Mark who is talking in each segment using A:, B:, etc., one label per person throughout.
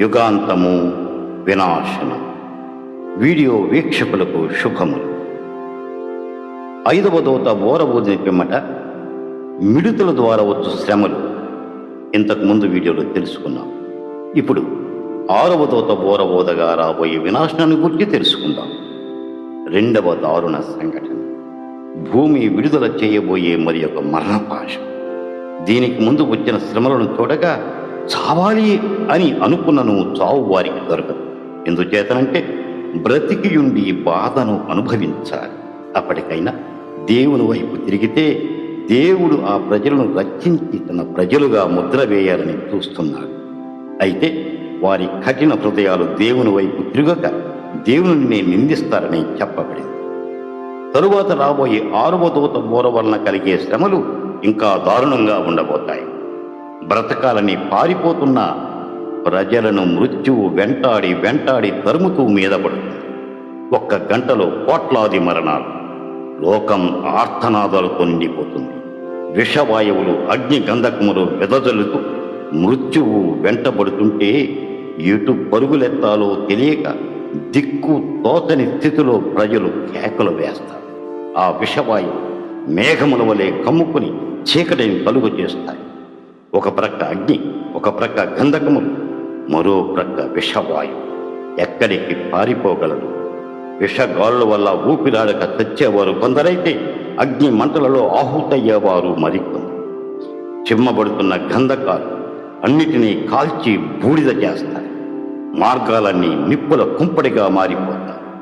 A: యుగాంతము వినాశనం. వీడియో వీక్షకులకు శుభములు. ఐదవ దోత ఓరబోదిన పిమ్మట మిడుతల ద్వారా వచ్చు శ్రమలు. ఇంతకు ముందు వీడియోలో తెలుసుకున్నాం. ఇప్పుడు ఆరవ దోత బోరబోధగా రాబోయే వినాశనాన్ని గురించి తెలుసుకుందాం. రెండవ దారుణ సంఘటన. భూమి విడుదల చేయబోయే మరి ఒక మరణపాశ. దీనికి ముందు వచ్చిన శ్రమలను చూడగా చావాలి అని అనుకున్నను చావు వారికి దొరకదు. ఎందుచేతనంటే బ్రతికియుండి బాధను అనుభవించాలి. అప్పటికైనా దేవుని వైపు తిరిగితే దేవుడు ఆ ప్రజలను రక్షించి తన ప్రజలుగా ముద్ర వేయాలని చూస్తున్నాడు. అయితే వారి కఠిన హృదయాలు దేవుని వైపు తిరగక దేవుని నిందిస్తారని చెప్పబడింది. తరువాత రాబోయే ఆరవ దూత బోర వలన కలిగే శ్రమలు ఇంకా దారుణంగా ఉండబోతాయి. బ్రతకాలని పారిపోతున్న ప్రజలను మృత్యువు వెంటాడి వెంటాడి తరుముతూ మీద పడుతుంది. ఒక్క గంటలో కోట్లాది మరణాలు. లోకం ఆర్తనాదాలతో నిండిపోతుంది విషవాయువులు అగ్ని గంధకములు వెదజల్లుతూ మృత్యువు వెంటబడుతుంటే ఎటు పరుగులెత్తాలో తెలియక దిక్కు తోచని స్థితిలో ప్రజలు కేకలు వేస్తారు. ఆ విషవాయువు మేఘముల వలె కమ్ముకుని చీకటిని కలుగు చేస్తాయి ఒక ప్రక్క అగ్ని ఒక ప్రక్క గంధకములు మరో ప్రక్క విషవాయువు. ఎక్కడికి పారిపోగలరు? విషగాళ్ళ వల్ల ఊపిరాడక తెచ్చేవారు కొందరైతే అగ్ని మంటలలో ఆహుతయ్యేవారు మరికొందరు. చిమ్మబడుతున్న గంధకాలు అన్నిటినీ కాల్చి బూడిద చేస్తాయి. మార్గాలన్నీ నిప్పుల కుంపడిగా మారిపోతాయి.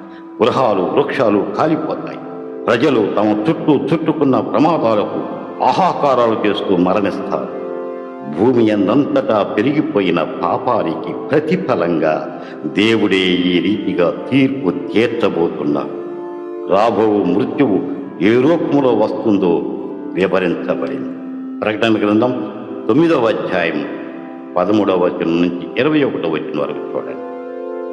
A: గృహాలు వృక్షాలు కాలిపోతాయి. ప్రజలు తమ చుట్టూ చుట్టుకున్న ప్రమాదాలకు ఆహాకారాలు చేస్తూ మరణిస్తారు. భూమి అందంతటా పెరిగిపోయిన పాపానికి ప్రతిఫలంగా దేవుడే ఈ రీతిగా తీర్పు తీర్చబోతున్నాడు రాబో మృత్యువు ఏ రూపంలో వస్తుందో వివరించబడింది. ప్రకటన గ్రంథం తొమ్మిదవ అధ్యాయం పదమూడవ వచనం నుంచి ఇరవై ఒకటో వచ్చిన వరకు చూడండి.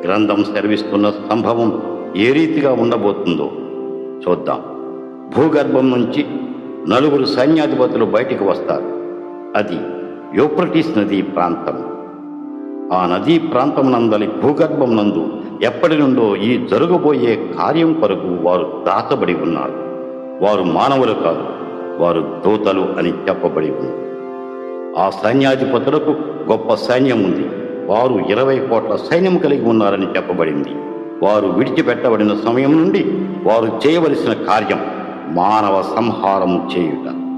A: గ్రంథం సెలవిస్తున్న సంభవం ఏ రీతిగా ఉండబోతుందో చూద్దాం. భూగర్భం నుంచి నలుగురు సైన్యాధిపతులు బయటికి వస్తారు. అది యూప్రటిస్ నదీ ప్రాంతం. ఆ నదీ ప్రాంతం నందలి భూగర్భం నందు ఎప్పటి నుండో ఈ జరగబోయే కార్యం కొరకు వారు దాచబడి ఉన్నారు. వారు మానవులు కాదు వారు దూతలు అని చెప్పబడి ఉంది. ఆ సైన్యాధిపతులకు గొప్ప సైన్యం ఉంది. వారు ఇరవై కోట్ల సైన్యం కలిగి ఉన్నారని చెప్పబడింది. వారు విడిచిపెట్టబడిన సమయం నుండి వారు చేయవలసిన కార్యం మానవ సంహారం చేయుట.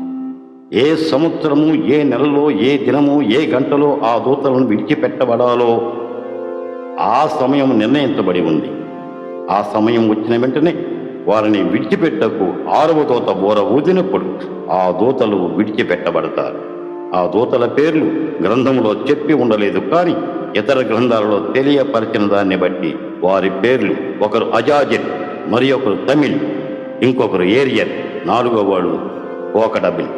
A: ఏ సంవత్సరము ఏ నెలలో ఏ దినము ఏ గంటలో ఆ దూతలను విడిచిపెట్టబడాలో ఆ సమయం నిర్ణయించబడి ఉంది. ఆ సమయం వచ్చిన వెంటనే వారిని విడిచిపెట్టకు ఆరవ దూత బోర ఊదినప్పుడు ఆ దూతలు విడిచిపెట్టబడతారు. ఆ దూతల పేర్లు గ్రంథంలో చెప్పి ఉండలేదు కానీ ఇతర గ్రంథాలలో తెలియపరిచిన దాన్ని బట్టి వారి పేర్లు ఒకరు అజాజిర్ మరి ఒకరు తమిళ్ ఇంకొకరు ఏరియన్ నాలుగో వాడు ఓకడబిల్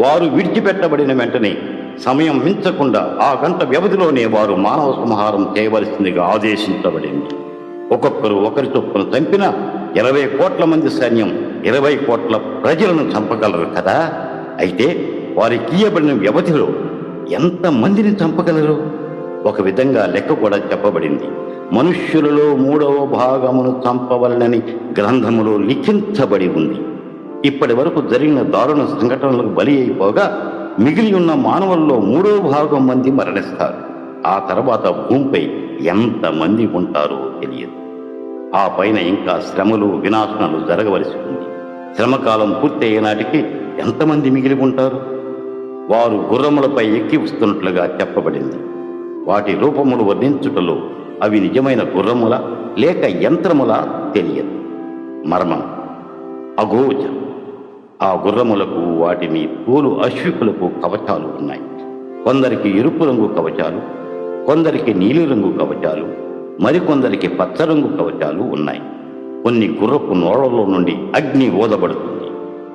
A: వారు విడిచిపెట్టబడిన వెంటనే సమయం మించకుండా ఆ గంట వ్యవధిలోనే వారు మానవ సంహారం చేయవలసిందిగా ఆదేశించబడింది. ఒక్కొక్కరు ఒకరి చొప్పున చంపిన ఇరవై కోట్ల మంది సైన్యం ఇరవై కోట్ల ప్రజలను చంపగలరు కదా? అయితే వారికి ఇయ్యబడిన వ్యవధిలో ఎంత మందిని చంపగలరు? ఒక విధంగా లెక్క కూడా చెప్పబడింది. మనుష్యులలో మూడవ భాగమును చంపవలనని గ్రంథములో లిఖించబడి ఉంది. ఇప్పటి వరకు జరిగిన దారుణ సంఘటనలకు బలి అయిపోగా మిగిలి ఉన్న మానవుల్లో మూడో భాగం మంది మరణిస్తారు. ఆ తర్వాత భూమిపై ఎంత మంది ఉంటారో తెలియదు. ఆ పైన ఇంకా శ్రమలు వినాశనాలు జరగవలసి ఉంది. శ్రమకాలం పూర్తి అయ్యేనాటికి ఎంతమంది మిగిలి ఉంటారు? వారు గుర్రములపై ఎక్కి వస్తున్నట్లుగా చెప్పబడింది. వాటి రూపములు వర్ణించుటలో అవి నిజమైన గుర్రముల లేక యంత్రముల తెలియదు. మర్మం. అగోచరం. ఆ గుర్రములకు వాటిని తోలు అశ్వికులకు కవచాలు ఉన్నాయి. కొందరికి ఎరుపు రంగు కవచాలు కొందరికి నీలిరంగు కవచాలు మరికొందరికి పచ్చరంగు కవచాలు ఉన్నాయి. కొన్ని గుర్రపు నోళ్ళలో నుండి అగ్ని ఓదబడుతుంది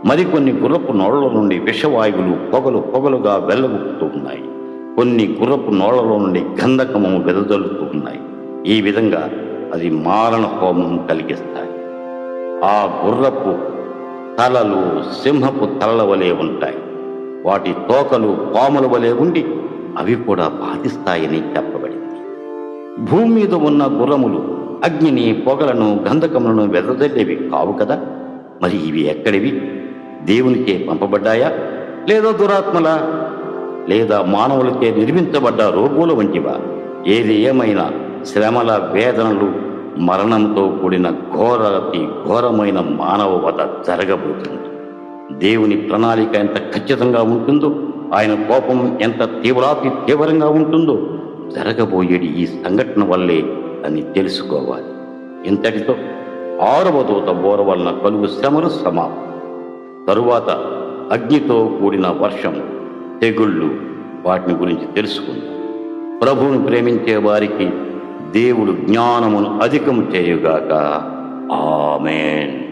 A: మరికొన్ని గుర్రపు నోళ్ళ నుండి విషవాయువులు పొగలు పొగలుగా వెళ్ళగొక్కుతూ ఉన్నాయి. కొన్ని గుర్రపు నోళ్ళలో నుండి గంధకము వెదజల్లుతూ ఉన్నాయి. ఈ విధంగా అది మారణ హోమం కలిగిస్తాయి. ఆ గుర్రపు తలలు సింహపు తలల వలె ఉంటాయి. వాటి తోకలు పాముల వలె ఉండి అవి కూడా బాధిస్తాయని చెప్పబడింది. భూమి మీద ఉన్న గుర్రములు అగ్నిని పొగలను గంధకములను వెదజల్లేవి కావు కదా? మరి ఇవి ఎక్కడివి? దేవునికే పంపబడ్డాయా? లేదా దురాత్మలా? లేదా మానవులకే నిర్మించబడ్డ రోగుల వంటివా? ఏది ఏమైనా శ్రమల వేదనలు మరణంతో కూడిన ఘోరతి ఘోరమైన మానవ వధ జరగబోతుంది. దేవుని ప్రణాళిక ఎంత ఖచ్చితంగా ఉంటుందో ఆయన కోపం ఎంత తీవ్రాతి తీవ్రంగా ఉంటుందో జరగబోయేది ఈ సంఘటన వల్లే అని తెలుసుకోవాలి. ఇంతటితో ఆరవ దూత బోర వలన కలుగు శ్రమలు సమాప్తం. తరువాత అగ్నితో కూడిన వర్షం తెగుళ్ళు వాటిని గురించి తెలుసుకుందాం. ప్రభువును ప్రేమించే వారికి దేవుడు జ్ఞానమును అధికము చేయుగాక. ఆమెన్.